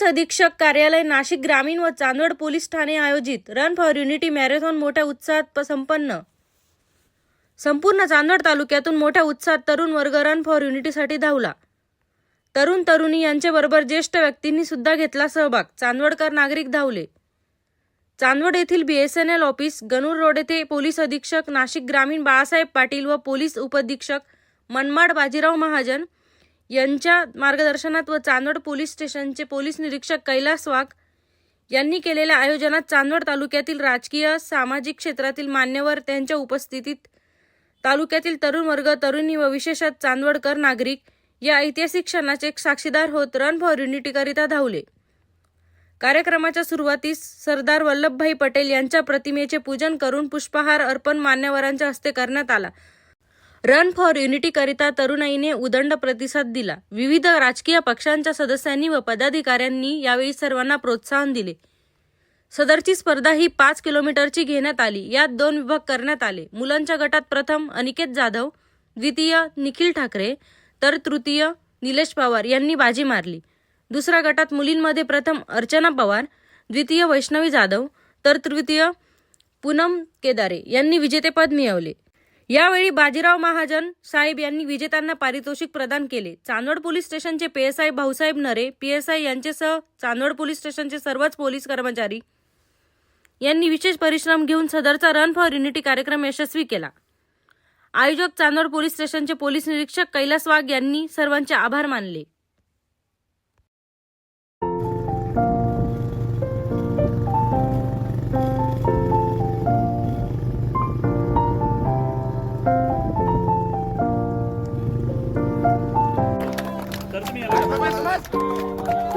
Police अधीक्षक कार्यालय नाशिक ग्रामीण व चांदवड पोलीस ठाणे आयोजित रन फॉर युनिटी मॅरेथॉन मोठ्या उत्साहात संपन्न. संपूर्ण चांदवड तालुक्यातून मोठ्या उत्साहात तरुण वर्ग रन फॉर युनिटीसाठी धावला. तरुण तरुणी यांच्याबरोबर ज्येष्ठ व्यक्तींनी सुद्धा घेतला सहभाग. चांदवडकर नागरिक धावले. चांदवड येथील बीएसएनएल ऑफिस गणूर रोड येथे पोलीस अधीक्षक नाशिक ग्रामीण बाळासाहेब पाटील व पोलीस उपअधीक्षक मनमाड बाजीराव महाजन यांच्या मार्गदर्शनात व चांदवड पोलीस स्टेशनचे पोलीस निरीक्षक कैलास वाघ यांनी केलेल्या आयोजनात चांदवड तालुक्यातील राजकीय सामाजिक क्षेत्रातील मान्यवर त्यांच्या उपस्थितीत तालुक्यातील तरुण वर्ग तरुणी व विशेषतः चांदवडकर नागरिक या ऐतिहासिक क्षणाचे साक्षीदार होत रन फॉर युनिटीकरिता धावले. कार्यक्रमाच्या सुरुवातीस सरदार वल्लभभाई पटेल यांच्या प्रतिमेचे पूजन करून पुष्पहार अर्पण मान्यवरांच्या हस्ते करण्यात आला. रन फॉर युनिटीकरिता तरुणाईने उदंड प्रतिसाद दिला. विविध राजकीय पक्षांच्या सदस्यांनी व पदाधिकाऱ्यांनी यावेळी सर्वांना प्रोत्साहन दिले. सदरची स्पर्धा ही पाच किलोमीटरची घेण्यात आली. यात दोन विभाग करण्यात आले. मुलांच्या गटात प्रथम अनिकेत जाधव द्वितीय निखिल ठाकरे तर तृतीय निलेश पवार यांनी बाजी मारली. दुसऱ्या गटात मुलींमध्ये प्रथम अर्चना पवार द्वितीय वैष्णवी जाधव तर तृतीय पूनम केदारे यांनी विजेतेपद मिळवले. यावेळी बाजीराव महाजन साहेब यांनी विजेत्यांना पारितोषिक प्रदान केले. चांदवड पोलीस स्टेशनचे पीएसआय भाऊसाहेब नरे पीएसआय यांच्यासह चांदवड पोलीस स्टेशनचे सर्वच पोलीस कर्मचारी यांनी विशेष परिश्रम घेऊन सदरचा रन फॉर युनिटी कार्यक्रम यशस्वी केला. आयोजक चांदवड पोलीस स्टेशनचे पोलीस निरीक्षक कैलास वाघ यांनी सर्वांचे आभार मानले. What?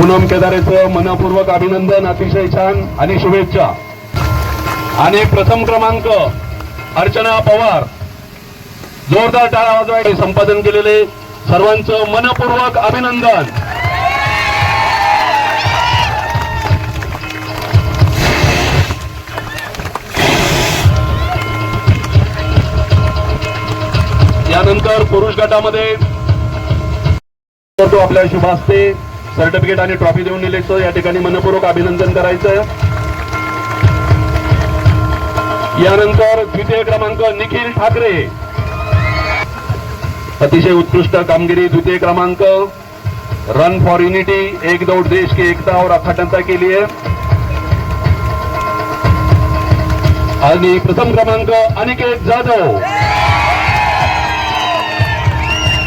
पूनम केदारेचं मनपूर्वक अभिनंदन अतिशय छान आणि शुभेच्छा. आणि प्रथम क्रमांक अर्चना पवार. जोरदार टाळा वाजवायचे संपादन केलेले सर्वांचं मनपूर्वक अभिनंदन. यानंतर पुरुष गटामध्ये तो आपल्या शुभ सर्टिफिकेट आणि ट्रॉफी देऊन निलेचं या ठिकाणी मनपूर्वक अभिनंदन करायचं यानंतर द्वितीय क्रमांक निखिल ठाकरे. अतिशय उत्कृष्ट कामगिरी द्वितीय क्रमांक. रन फॉर युनिटी एक दौड़ देश की एकता और अखंडता के लिए. आणि प्रथम क्रमांक अनिकेत जाधव.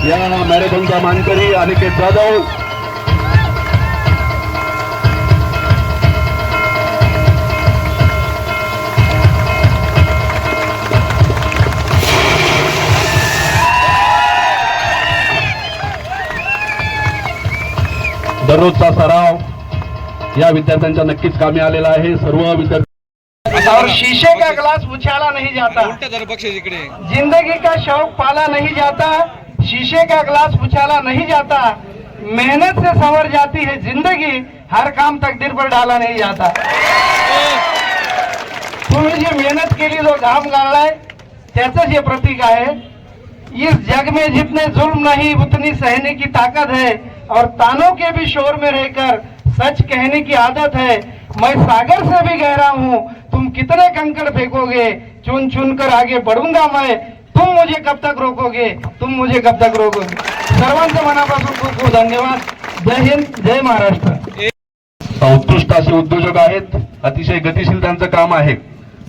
या मॅरेथॉनचा मानकरी अनिकेत जाधव. दररोजचा सराव या विद्यार्थ्यांच्या नक्कीच कामी आलेला आहे. सर्व विद्यार्थी और शीशे का गिलास उछाला नहीं जाता। जिंदगी का शौक पाला नहीं जाता शीशे का गिलास उछाला नहीं जाता। मेहनत से संवर जाती है जिंदगी हर काम तकदीर पर डाला नहीं जाता। तुम्ही जी मेहनत केली जो घाम गाळलाय त्याच हे प्रतीक आहे इस जग में जितने जुल्म नहीं उतनी सहने की ताकत है। और तानों के भी शोर में रहकर सच कहने की आदत है। मैं सागर से भी गहरा हूँ तुम कितने कंकड़ फेंकोगे? चुन चुन कर आगे बढ़ूंगा मैं। तुम मुझे कब तक रोकोगे? तुम मुझे कब तक रोकोगे? सर्वांचं मनापासून खूप खूप धन्यवाद। जय हिंद जय महाराष्ट्र। उत्कृष्ट असे उद्योजक आहेत अतिशय गतिशील त्यांचं काम आहे.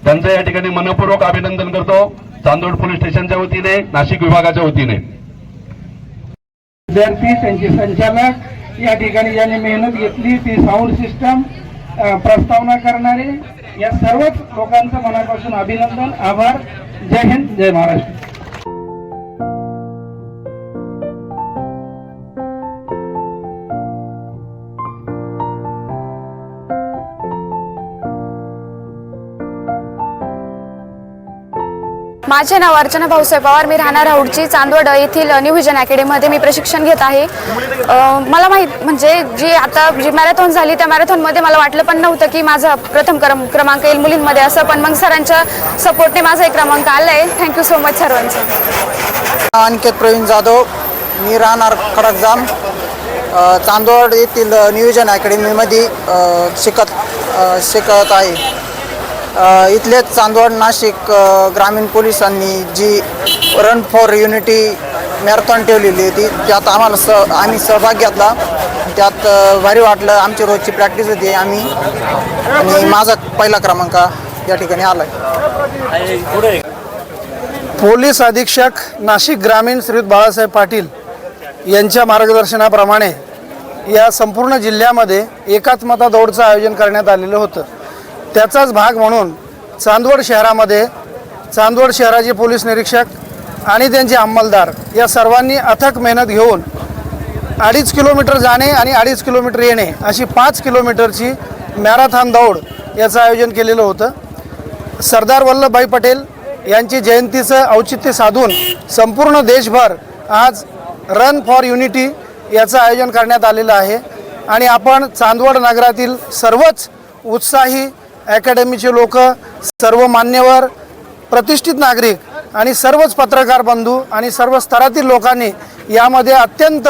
त्यांचं या ठिकाणी मनपूर्वक अभिनंदन करतो. चांदोड पोलीस स्टेशनच्या वतीने नाशिक विभागाच्या वतीने. विद्यार्थी त्यांचे संचालक या ठिकाणी ज्यांनी मेहनत घेतली ती साऊंड सिस्टम प्रस्तावना करणारे या सर्वच लोकांचं मनापासून अभिनंदन आभार. जय हिंद जय महाराष्ट्र. माझे नाव अर्चना भाऊसाहेब पवार. मी राहणार औडची चांदवड येथील न्यू व्हिजन अकॅडमीमध्ये मी प्रशिक्षण घेत आहे. मला माहीत म्हणजे जी आता जी मॅरेथॉन झाली त्या मॅरेथॉनमध्ये मला वाटलं पण नव्हतं की माझा प्रथम क्रम क्रमांक येईल मुलींमध्ये असं पण मग सरांच्या सपोर्टने माझा एक क्रमांक आला आहे थँक्यू सो मच सर्वांचं. अनिकेत प्रवीण जाधव. मी राहणार खडकजाम चांदवड येथील नियोजन अकॅडमीमध्ये शिकत शिकत आहे. इथलेच चांदवड नाशिक ग्रामीण पोलिसांनी जी रन फॉर युनिटी मॅरेथॉन ठेवलेली होती त्यात आम्हाला स आम्ही सहभाग घेतला. त्यात भारी वाटलं. आमची रोजची प्रॅक्टिस होती. आम्ही आणि माझा पहिला क्रमांक या ठिकाणी आला आहे पोलीस अधीक्षक नाशिक ग्रामीण श्रीयुत बाळासाहेब पाटील यांच्या मार्गदर्शनाप्रमाणे या संपूर्ण जिल्ह्यामध्ये एकात्मता दौडचं आयोजन करण्यात आलेलं होतं. त्याचाच भाग म्हणून चांदवड शहरामध्ये चांदवड शहराचे पोलीस निरीक्षक आणि त्यांचे अंमलदार या सर्वांनी अथक मेहनत घेऊन अडीच किलोमीटर जाणे आणि अडीच किलोमीटर येणे अशी पाच किलोमीटरची मॅरेथॉन दौड याचं आयोजन केलेलं होतं. सरदार वल्लभभाई पटेल यांची जयंतीचं औचित्य साधून संपूर्ण देशभर आज रन फॉर युनिटी याचं आयोजन करण्यात आलेलं आहे. आणि आपण चांदवड नगरातील सर्वच उत्साही अकॅडमीचे लोक सर्व मान्यवर प्रतिष्ठित नागरिक आणि सर्वच पत्रकार बंधू आणि सर्व स्तरातील लोकांनी यामध्ये अत्यंत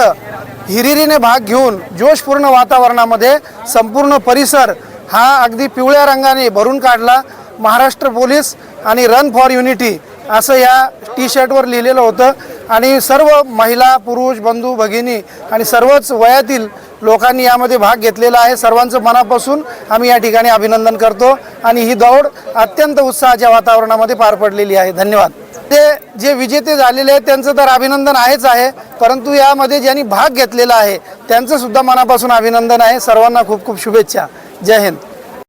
हिरिरीने भाग घेऊन जोशपूर्ण वातावरणामध्ये संपूर्ण परिसर हा अगदी पिवळ्या रंगाने भरून काढला. महाराष्ट्र पोलीस आणि रन फॉर युनिटी असं या टी शर्टवर लिहिलेलं होतं. आणि सर्व महिला पुरुष बंधू भगिनी आणि सर्वच वयातील लोकांनी यामध्ये भाग घेतलेला आहे. सर्वांचं मनापासून आम्ही या ठिकाणी अभिनंदन करतो आणि ही दौड अत्यंत उत्साहाच्या वातावरणामध्ये पार पडलेली आहे. धन्यवाद. ते जे विजेते झालेले आहेत त्यांचं तर अभिनंदन आहेच आहे परंतु यामध्ये ज्यांनी भाग घेतलेला आहे त्यांचं सुद्धा मनापासून अभिनंदन आहे. सर्वांना खूप खूप शुभेच्छा. जय हिंद.